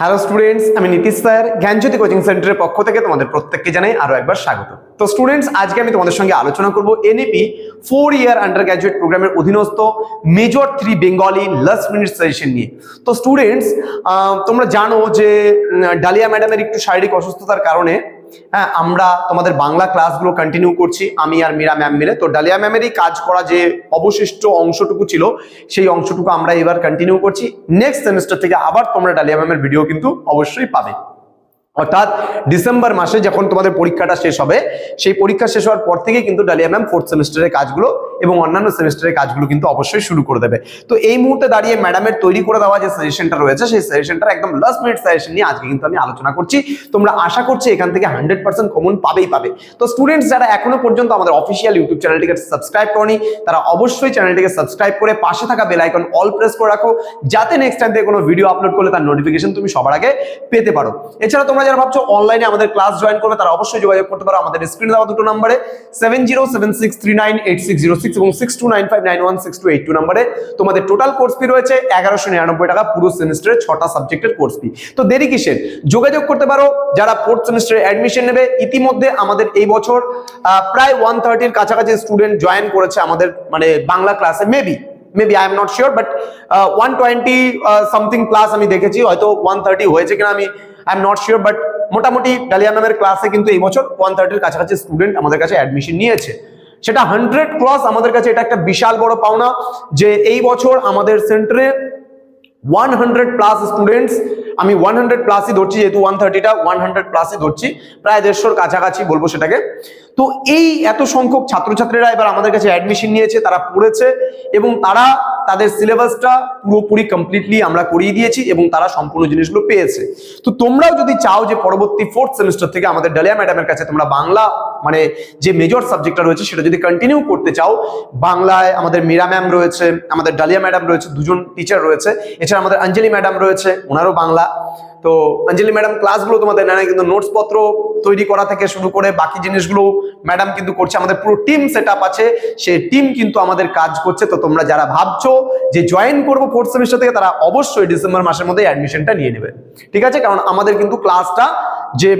Hello students আমি Nitish sir, জ্ঞানজ্যোতি coaching সেন্টারের পক্ষ থেকে তোমাদের প্রত্যেককে জানাই আরও একবার স্বাগত। তো স্টুডেন্টস আজকে আমি তোমাদের সঙ্গে আলোচনা করব NAP four year undergraduate প্রোগ্রামের অধীনস্থ major three Bengali last minute suggestion নিয়ে। তো স্টুডেন্টস তোমরা জানো যে ডালিয়া ম্যাডামের একটু শারীরিক অসুস্থতার কারণে হ্যাঁ আমরা তোমাদের বাংলা ক্লাসগুলো কন্টিনিউ করছি। আমি আর মীরা ম্যাম মিলে। তো ডালিয়া ম্যামেরই কাজ করা যে অবশিষ্ট অংশটুকু ছিল, সেই অংশটুকু আমরা এবার কন্টিনিউ করছি। নেক্সট সেমিস্টার থেকে আবার তোমরা ডালিয়া ম্যামের ভিডিও কিন্তু অবশ্যই পাবে। অর্থাৎ ডিসেম্বর মাসে যখন তোমাদের পরীক্ষাটা শেষ হবে, সেই পরীক্ষা শেষ হওয়ার পর থেকে কিন্তু ডালিয়া ম্যাম ফোর্থ সেমিস্টারের কাজগুলো এবং অন্যান্য সেমিস্টারের কাজগুলো কিন্তু অবশ্যই শুরু করে দেবে। তো এই মুহূর্তে দাঁড়িয়ে ম্যাডামের তৈরি করে দেওয়া যে সাজেশনটা রয়েছে, সেই সাজেশনটা একদম লাস্ট মিনিট সাজেশন নিয়ে আজকে কিন্তু আমি আলোচনা করছি। তোমরা আশা করছি এখান থেকে হান্ড্রেড পার্সেন্ট কমন পাবেই পাবে। তো স্টুডেন্টস যারা এখনও পর্যন্ত আমাদের অফিসিয়াল ইউটিউব চ্যানেলটিকে সাবস্ক্রাইব করনি, তারা অবশ্যই চ্যানেলটিকে সাবস্ক্রাইব করে পাশে থাকা বেল আইকন অল প্রেস করে রাখো, যাতে নেক্সট টাইম থেকে কোনো ভিডিও আপলোড করলে তার নোটিফিকেশন তুমি সবার আগে পেতে পারো। এছাড়া তোমরা যারা ভাবছ অনলাইনে আমাদের ক্লাস জয়েন করবে, তারা অবশ্যই যোগাযোগ করতে পারো। আমাদের স্ক্রিনে দেওয়া দুটো নম্বরে seven zero seven six three nine eight six zero six এবং six two nine five nine one six two eight two নম্বরে তোমাদের টোটাল কোর্স ফি রয়েছে এগারোশো নিরানব্বই টাকা পুরো সেমিস্টারের ছটা সাবজেক্টের কোর্স ফি তো দেরি কিসের? যোগাযোগ করতে পারো, যারা ফোর্থ সেমিস্টারে অ্যাডমিশন নেবে, ইতিমধ্যে আমাদের এই বছর প্রায় ওয়ান থার্টির কাছাকাছি স্টুডেন্ট জয়েন করেছে আমাদের মানে বাংলা ক্লাসে maybe maybe I am not sure but one twenty something plus আমি দেখেছি, হয়তো ওয়ান থার্টি হয়েছে কিনা আমি I am not sure but মোটামুটি ডালিয়া ম্যামের ক্লাসে কিন্তু এই বছর ওয়ান থার্টির কাছাকাছি স্টুডেন্ট আমাদের কাছে অ্যাডমিশন নিয়েছে। সেটা হান্ড্রেড ক্রস আমাদের কাছে এটা একটা বিশাল বড় পাওনা যে এই বছর আমাদের সেন্টারে ওয়ান হান্ড্রেড প্লাস স্টুডেন্টস আমি ওয়ান হান্ড্রেড প্লাসই ধরছি, যেহেতু ওয়ান থার্টিটা ওয়ান হান্ড্রেড প্লাসই ধরছি, প্রায় দেড়শোর কাছাকাছি বলব সেটাকে। তো এই এত সংখ্যক ছাত্রছাত্রীরা এবার আমাদের কাছে অ্যাডমিশন নিয়েছে, তারা পড়েছে এবং তারা তাদের সিলেবাসটা পুরোপুরি কমপ্লিটলি আমরা করিয়ে দিয়েছি এবং তারা সম্পূর্ণ জিনিসগুলো পেয়েছে। তো তোমরাও যদি চাও যে পরবর্তী ফোর্থ সেমিস্টার থেকে আমাদের ডালিয়া ম্যাডামের কাছে তোমরা বাংলা মানে যে মেজর সাবজেক্টটা রয়েছে সেটা যদি কন্টিনিউ করতে চাও, বাংলায় আমাদের মীরা ম্যাম রয়েছে, আমাদের ডালিয়া ম্যাডাম রয়েছে, দুজন টিচার রয়েছে, এছাড়া আমাদের অঞ্জলি ম্যাডাম রয়েছে, ওনারও বাংলা তো অঞ্জলি ম্যাডাম ক্লাসগুলো তোমাদের নেয় কিন্তু নোটস পত্র তৈরি করা থেকে শুরু করে বাকি জিনিসগুলো ম্যাডাম কিন্তু করছে। আমাদের পুরো টিম সেট আছে, সেই টিম কিন্তু আমাদের কাজ করছে। তো তোমরা যারা ভাবছ যে জয়েন করব ফোর্থ সেমিস্টার থেকে, তারা অবশ্যই ডিসেম্বর মাসের মধ্যে অ্যাডমিশনটা নিয়ে নেবে। ঠিক আছে? কারণ আমাদের কিন্তু ক্লাসটা যে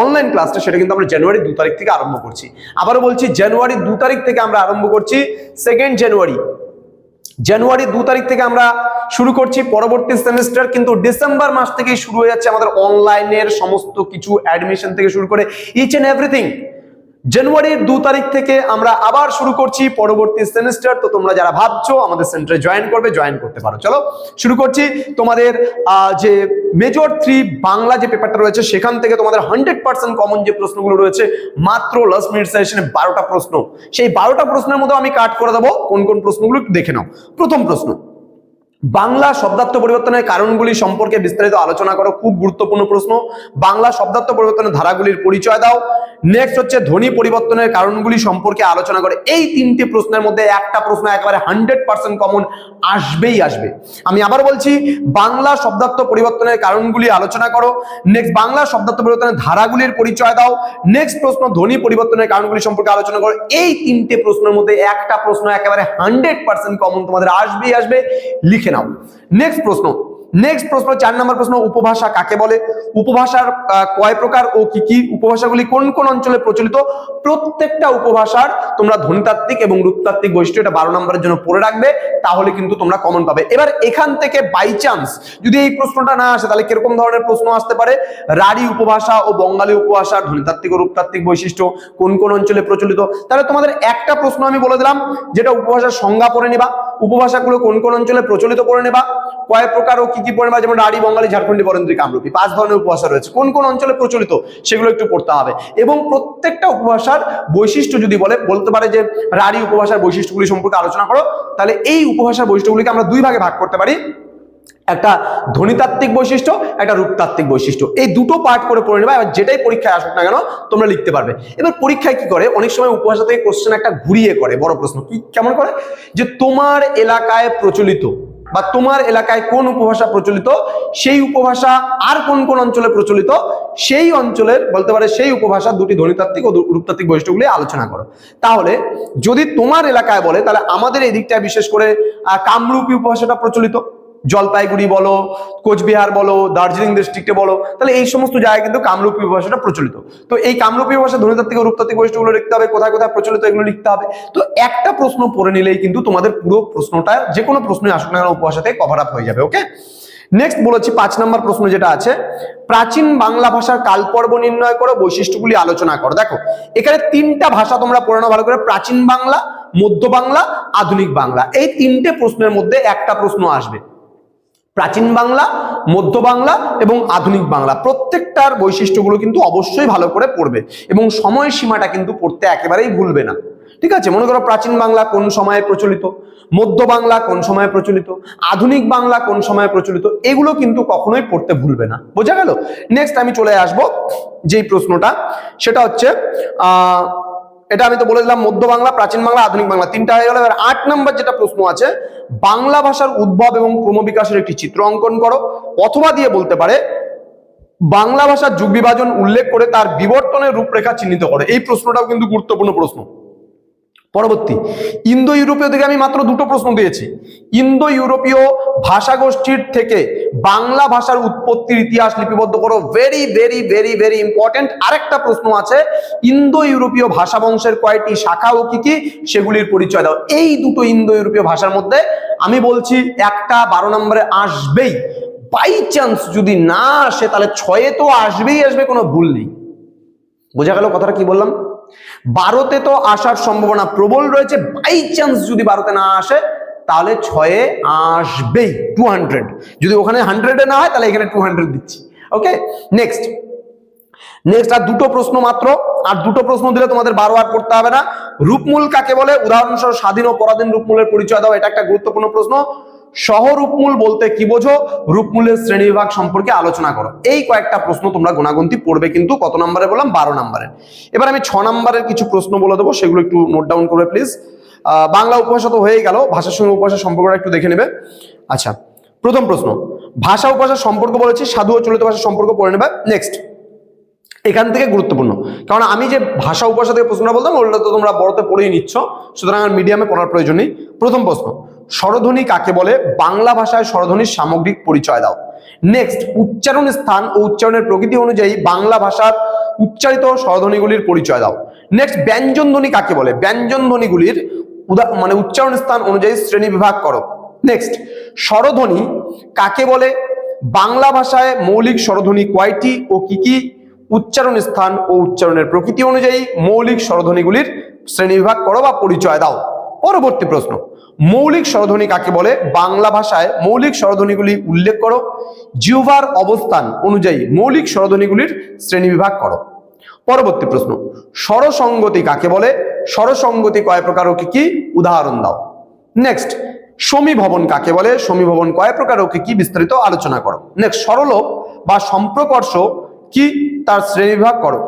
অনলাইন ক্লাসটা সেটা কিন্তু আমরা জানুয়ারি দু তারিখ থেকে আরম্ভ করছি। আবারও বলছি জানুয়ারি দু তারিখ থেকে আমরা আরম্ভ করছি। সেকেন্ড জানুয়ারি জানুয়ারি দু তারিখ থেকে আমরা শুরু করছি পরবর্তী সেমিস্টার, কিন্তু ডিসেম্বর মাস থেকেই শুরু হয়ে যাচ্ছে আমাদের অনলাইনের সমস্ত কিছু অ্যাডমিশন থেকে শুরু করে ইচ এন্ড এভরিথিং জানুয়ারির দু তারিখ থেকে আমরা আবার শুরু করছি পরবর্তী সেমিস্টার। তো তোমরা যারা ভাবছ আমাদের সেন্টারে জয়েন করবে, জয়েন করতে পারো। চলো শুরু করছি। তোমাদের যে মেজর থ্রি বাংলা যে পেপারটা রয়েছে, সেখান থেকে তোমাদের হান্ড্রেড পার্সেন্ট কমন যে প্রশ্নগুলো রয়েছে, মাত্র লাস্ট মিনিট সেশনে বারোটা প্রশ্ন। সেই বারোটা প্রশ্নের মধ্যে আমি কাট করে দেবো। কোন কোন প্রশ্নগুলো দেখে নাও। প্রথম প্রশ্ন, বাংলা শব্দার্থ পরিবর্তনের কারণগুলি সম্পর্কে বিস্তারিত আলোচনা করো। খুব গুরুত্বপূর্ণ প্রশ্ন। বাংলা শব্দার্থ পরিবর্তনের ধারাগুলির পরিচয় দাও। নেক্সট হচ্ছে ধ্বনি পরিবর্তনের কারণগুলি সম্পর্কে আলোচনা করে। এই তিনটি প্রশ্নের মধ্যে একটা প্রশ্ন একেবারে হান্ড্রেড পার্সেন্ট কমন আসবেই আসবে। আমি আবার বলছি, বাংলা শব্দার্থ পরিবর্তনের কারণগুলি আলোচনা করো। নেক্সট বাংলা শব্দার্থ পরিবর্তনের ধারাগুলির পরিচয় দাও। নেক্সট প্রশ্ন, ধ্বনি পরিবর্তনের কারণগুলি সম্পর্কে আলোচনা করো। এই তিনটে প্রশ্নের মধ্যে একটা প্রশ্ন একেবারে হান্ড্রেড পার্সেন্ট কমন তোমাদের আসবেই আসবে। লিখে নাও। নেক্সট প্রশ্ন নেক্সট প্রশ্ন, চার নম্বর প্রশ্ন, উপভাষা কাকে বলে? উপভাষার কয় প্রকার ও কি কি উপভাষাগুলি কোন কোন অঞ্চলে প্রচলিত? প্রত্যেকটা উপভাষার তোমরা ধ্বনিতাত্ত্বিক এবং রূপতাত্ত্বিক বৈশিষ্ট্য এটা বারো নম্বরের জন্য পড়ে রাখবে, তাহলে কিন্তু তোমরা কমন পাবে। এবার এখান থেকে বাই চান্স যদি এই প্রশ্নটা না আসে, তাহলে কীরকম ধরনের প্রশ্ন আসতে পারে? রাঢ়ী উপভাষা ও বঙ্গালী উপভাষার ধ্বনিতাত্ত্বিক ও রূপতাত্ত্বিক বৈশিষ্ট্য কোন কোন অঞ্চলে প্রচলিত? তাহলে তোমাদের একটা প্রশ্ন আমি বলে দিলাম, যেটা উপভাষার সংজ্ঞা পড়ে নেবা, উপভাষাগুলো কোন কোন অঞ্চলে প্রচলিত করে নেবা। কয় প্রকার ও কি কি নেবা যেমন রাঢ়ী বঙ্গালী, ঝাড়খণ্ডী, বরেন্দ্রী, কামরূপী, পাঁচ ধরনের উপভাষা রয়েছে। কোন কোন অঞ্চলে প্রচলিত সেগুলো একটু পড়তে হবে। এবং প্রত্যেকটা উপভাষার বৈশিষ্ট্য যদি বলে, বলতে পারে যে রাঢ়ী উপভাষার বৈশিষ্ট্যগুলি সম্পর্কে আলোচনা করো, তাহলে এই উপভাষার বৈশিষ্ট্যগুলিকে আমরা দুই ভাগে ভাগ করতে পারি। একটা ধ্বনিতাত্ত্বিক বৈশিষ্ট্য, একটা রূপতাত্ত্বিক বৈশিষ্ট্য। এই দুটো পার্ট করে পড়ে নেবা, এবার যেটাই পরীক্ষায় আসুক না কেন, তোমরা লিখতে পারবে। এবার পরীক্ষায় কি করে? অনেক সময় উপভাষা থেকে কোশ্চেন একটা ঘুরিয়ে করে, বড় প্রশ্ন। কি, কেমন করে? যে তোমার এলাকায় প্রচলিত বা তোমার এলাকায় কোন উপভাষা প্রচলিত? সেই উপভাষা আর কোন কোন অঞ্চলে প্রচলিত? সেই অঞ্চলের, বলতে পারে সেই উপভাষা দুটি ধনিতাত্ত্বিক ও রূপতাত্ত্বিক বৈশিষ্ট্যগুলি আলোচনা করো। তাহলে যদি তোমার এলাকায় বলে, তাহলে আমাদের এই দিকটায় বিশেষ করে কামরূপী উপভাষাটা প্রচলিত। জলপাইগুড়ি বলো, কোচবিহার বলো, দার্জিলিং ডিস্ট্রিক্টে বলো, তাহলে এই সমস্ত জায়গায় কিন্তু কামরূপী ভাষাটা প্রচলিত। তো এই কামরূপী ভাষা ধ্বনিতাত্ত্বিক ও রূপতাত্ত্বিক বৈশিষ্ট্যগুলো লিখতে হবে, কোথায় কোথায় প্রচলিত এগুলো লিখতে হবে। তো একটা প্রশ্ন পড়ে নিলেই কিন্তু তোমাদের পুরো প্রশ্নটা যে কোনো প্রশ্নই আসুক না কেন উপভাষা থেকে কভার আপ হয়ে যাবে ওকে নেক্সট বলেছি পাঁচ নম্বর প্রশ্ন যেটা আছে, প্রাচীন বাংলা ভাষার কালপর্ব নির্ণয় করো, বৈশিষ্ট্যগুলি আলোচনা করো। দেখো, এখানে তিনটা ভাষা তোমরা পড়ে নাও ভালো করে, প্রাচীন বাংলা, মধ্য বাংলা, আধুনিক বাংলা। এই তিনটে প্রশ্নের মধ্যে একটা প্রশ্ন আসবে। প্রাচীন বাংলা, মধ্য বাংলা এবং আধুনিক বাংলা। প্রত্যেকটার বৈশিষ্ট্যগুলো কিন্তু অবশ্যই ভালো করে পড়বে এবং সময় সীমাটা কিন্তু পড়তে একেবারেই ভুলবে না। ঠিক আছে? মনে করো প্রাচীন বাংলা কোন সময়ে প্রচলিত, মধ্য বাংলা কোন সময়ে প্রচলিত, আধুনিক বাংলা কোন সময়ে প্রচলিত, এগুলো কিন্তু কখনোই পড়তে ভুলবে না। বোঝা গেল? নেক্সট আমি চলে আসব যেই প্রশ্নটা, সেটা হচ্ছে, আহ এটা আমি তো বলে দিলাম মধ্য বাংলা, প্রাচীন বাংলা, আধুনিক বাংলা, তিনটা হয়ে গেল। এবার আট নম্বর যেটা প্রশ্ন আছে, বাংলা ভাষার উদ্ভব এবং ক্রমবিকাশের একটি চিত্র অঙ্কন করো। অথবা দিয়ে বলতে পারে, বাংলা ভাষার যুগ বিভাজন উল্লেখ করে তার বিবর্তনের রূপরেখা চিহ্নিত করে। এই প্রশ্নটাও কিন্তু গুরুত্বপূর্ণ প্রশ্ন। পরবর্তী ইন্দো ইউরোপীয় থেকে আমি মাত্র দুটো প্রশ্ন দিয়েছি। ইন্দো ইউরোপীয় ভাষা গোষ্ঠীর থেকে বাংলা ভাষার উৎপত্তির ইতিহাস লিপিবদ্ধ করো। Very very very very important আরেকটা প্রশ্ন আছে। ইন্দো ইউরোপীয় ভাষা বংশের কয়টি শাখা ও কি কি? সেগুলির পরিচয় দাও। এই দুটো ইন্দো ইউরোপীয় ভাষার মধ্যে আমি বলছি একটা বারো নম্বরে আসবেই। বাই চান্স যদি না আসে, তাহলে ছয়ে তো আসবেই, আসবে কোনো ভুল নেই। বোঝা গেল কথাটা কি বললাম? বারোতে তো আসার সম্ভাবনা প্রবল রয়েছে। বাই চান্স যদি বারোতে না আসে, তাহলে ছয়ে আসবেই টু হান্ড্রেড যদি ওখানে হান্ড্রেডে না হয়, তাহলে এখানে টু হান্ড্রেড দিচ্ছি। ওকে নেক্সট নেক্সট আর দুটো প্রশ্ন মাত্র। আর দুটো প্রশ্ন দিলে তোমাদের বারো আর পড়তে হবে না। রূপমূল কাকে বলে? উদাহরণস্বরূপ স্বাধীন ও পরাধীন রূপমূলের পরিচয় দাও, এটা একটা গুরুত্বপূর্ণ প্রশ্ন। সহ রূপমূল বলতে কি বোঝো? রূপমূলের শ্রেণীবিভাগ সম্পর্কে আলোচনা করো। এই কয়েকটা প্রশ্ন তোমরা গুণাগুন্তি পড়বে কিন্তু কত নম্বরে বললাম? বারো নম্বরে। এবার আমি ছ নম্বরের কিছু প্রশ্ন বলে দেবো, সেগুলো একটু নোট ডাউন করবে প্লিজ বাংলা উপভাষা তো হয়েই গেল ভাষার সঙ্গে উপভাষার সম্পর্কটা একটু দেখে নেবে। আচ্ছা প্রথম প্রশ্ন। ভাষা উপভাষার সম্পর্ক বলেছি, সাধু ও চলিত ভাষার সম্পর্ক পড়ে নেবে। নেক্সট এখান থেকে গুরুত্বপূর্ণ। কারণ আমি যে ভাষা উপভাষা থেকে প্রশ্নটা বলতাম ওটা তো তোমরা বড়তে পড়েই নিচ্ছ, সুতরাং আর মিডিয়ামে পড়ার প্রয়োজন নেই। প্রথম প্রশ্ন। স্বরধ্বনি কাকে বলে? বাংলা ভাষায় স্বরধ্বনির সামগ্রিক পরিচয় দাও। নেক্সট উচ্চারণ স্থান ও উচ্চারণের প্রকৃতি অনুযায়ী বাংলা ভাষার উচ্চারিত স্বরধ্বনিগুলির পরিচয় দাও। নেক্সট ব্যঞ্জন ধ্বনি কাকে বলে? ব্যঞ্জন ধ্বনিগুলির উদা মানে উচ্চারণ স্থান অনুযায়ী শ্রেণি বিভাগ করো। নেক্সট স্বরধ্বনি কাকে বলে? বাংলা ভাষায় মৌলিক স্বরধ্বনি কয়টি ও কি কি? উচ্চারণ স্থান ও উচ্চারণের প্রকৃতি অনুযায়ী মৌলিক স্বরধ্বনিগুলির শ্রেণীবিভাগ করো বা পরিচয় দাও। পরবর্তী প্রশ্ন। মৌলিক স্বরধ্বনি কাকে বলে? বাংলা ভাষায় মৌলিক স্বরধ্বনিগুলি উল্লেখ করো। জিহ্বার অবস্থান অনুযায়ী মৌলিক স্বরধ্বনিগুলির শ্রেণীবিভাগ করো। পরবর্তী প্রশ্ন, স্বরসঙ্গতি কাকে বলে? স্বরসঙ্গতি কয় প্রকার ও কি? কি উদাহরণ দাও। নেক্সট সমীভবন কাকে বলে? সমীভবন কয় প্রকার ও কি? কি বিস্তারিত আলোচনা করো। নেক্সট সরলোপ বা সম্প্রকর্ষ কি? তার শ্রেণীবিভাগ করো।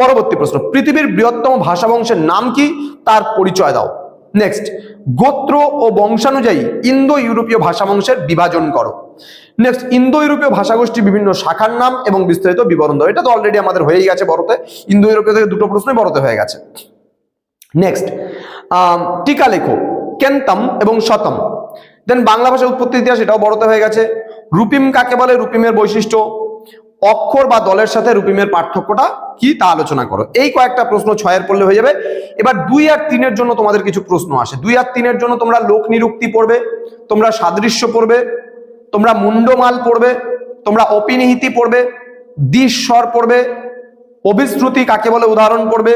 পরবর্তী প্রশ্ন, পৃথিবীর বৃহত্তম ভাষা বংশের নাম কি? তার পরিচয় দাও। নেক্সট গোত্র ও বংশানুযায়ী ইন্দো ইউরোপীয় ভাষা বংশের বিভাজন করো। নেক্সট ইন্দো ইউরোপীয় ভাষাগোষ্ঠী বিভিন্ন শাখার নাম এবং বিস্তারিত বিবরণ দাও। এটা তো অলরেডি আমাদের হয়েই গেছে বড়তে। ইন্দো ইউরোপীয় থেকে দুটো প্রশ্নই বড়তে হয়ে গেছে। নেক্সট টিকা লেখো। কেন্তম এবং শতম। দেন বাংলা ভাষার উৎপত্তি ইতিহাস এটাও বড়তে হয়ে গেছে। রূপিম কাকে বলে? রূপিমের বৈশিষ্ট্য। অক্ষর বা দলের সাথে রূপিমের পার্থক্যটা কি তা আলোচনা করো। এই কয়েকটা প্রশ্ন ছয়ের পড়লে হয়ে যাবে। এবার দুই আর তিনের জন্য তোমাদের কিছু প্রশ্ন আসে। দুই আর তিনের জন্য তোমরা লোক নিরুক্তি পড়বে, তোমরা সাদৃশ্য পড়বে, তোমরা মুন্ডমাল পড়বে, তোমরা অপিনিহিতি পড়বে দ্বিস্বর পড়বে অভিশ্রুতি কাকে বলে উদাহরণ পড়বে,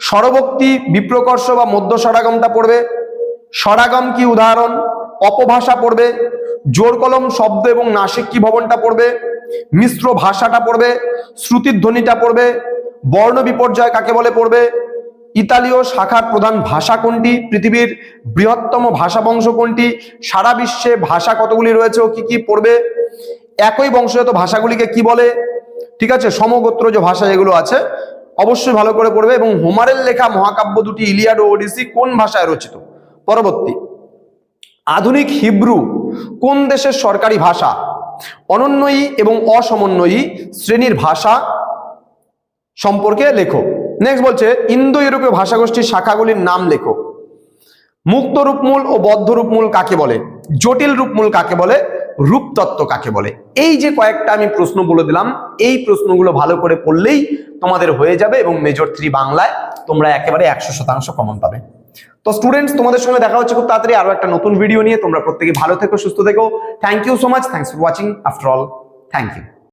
স্বরভক্তি, বিপ্রকর্ষ বা মধ্য স্বরাগমটা পড়বে, স্বরাগম কি উদাহরণ, অপভাষা পড়বে জোর কলম শব্দ এবং নাসিক কি ভবনটা পড়বে মিশ্র ভাষাটা পড়বে, শ্রুতির ধ্বনিটা পড়বে, বর্ণ বিপর্যয় কাকে বলে পড়বে, ইতালীয় শাখার প্রধান ভাষা কোনটি, পৃথিবীর বৃহত্তম ভাষা বংশ কোনটি, সারা বিশ্বে ভাষা কতগুলি রয়েছে ও কি কি পড়বে, একই বংশগত ভাষাগুলিকে কি বলে, ঠিক আছে, সমগোত্র যে ভাষা যেগুলো আছে, অবশ্যই ভালো করে পড়বে এবং হোমারের লেখা মহাকাব্য দুটি ইলিয়াড ও ওডিসি কোন ভাষায় রচিত? পরবর্তী, আধুনিক হিব্রু কোন দেশের সরকারি ভাষা? অনন্যয়ী এবং অসমন্বয়ী শ্রেণির ভাষা সম্পর্কে লেখো। নেক্সট বলছে ইন্দো ইউরোপীয় ভাষাগোষ্ঠীর শাখাগুলির নাম লেখো। মুক্ত রূপমূল ও বদ্ধ রূপমূল কাকে বলে? জটিল রূপমূল কাকে বলে? রূপতত্ত্ব কাকে বলে? এই যে কয়েকটা আমি প্রশ্ন বলে দিলাম, এই প্রশ্নগুলো ভালো করে পড়লেই তোমাদের হয়ে যাবে এবং মেজর থ্রি বাংলায় তোমরা একেবারে একশো শতাংশ কমন পাবে। তো স্টুডেন্টস তোমাদের সঙ্গে দেখা হচ্ছে খুব তাড়াতাড়ি আরও একটা নতুন ভিডিও নিয়ে। তোমরা প্রত্যেকে ভালো থেকো, সুস্থ থেকো। Thank you so much thanks for watching after all thank you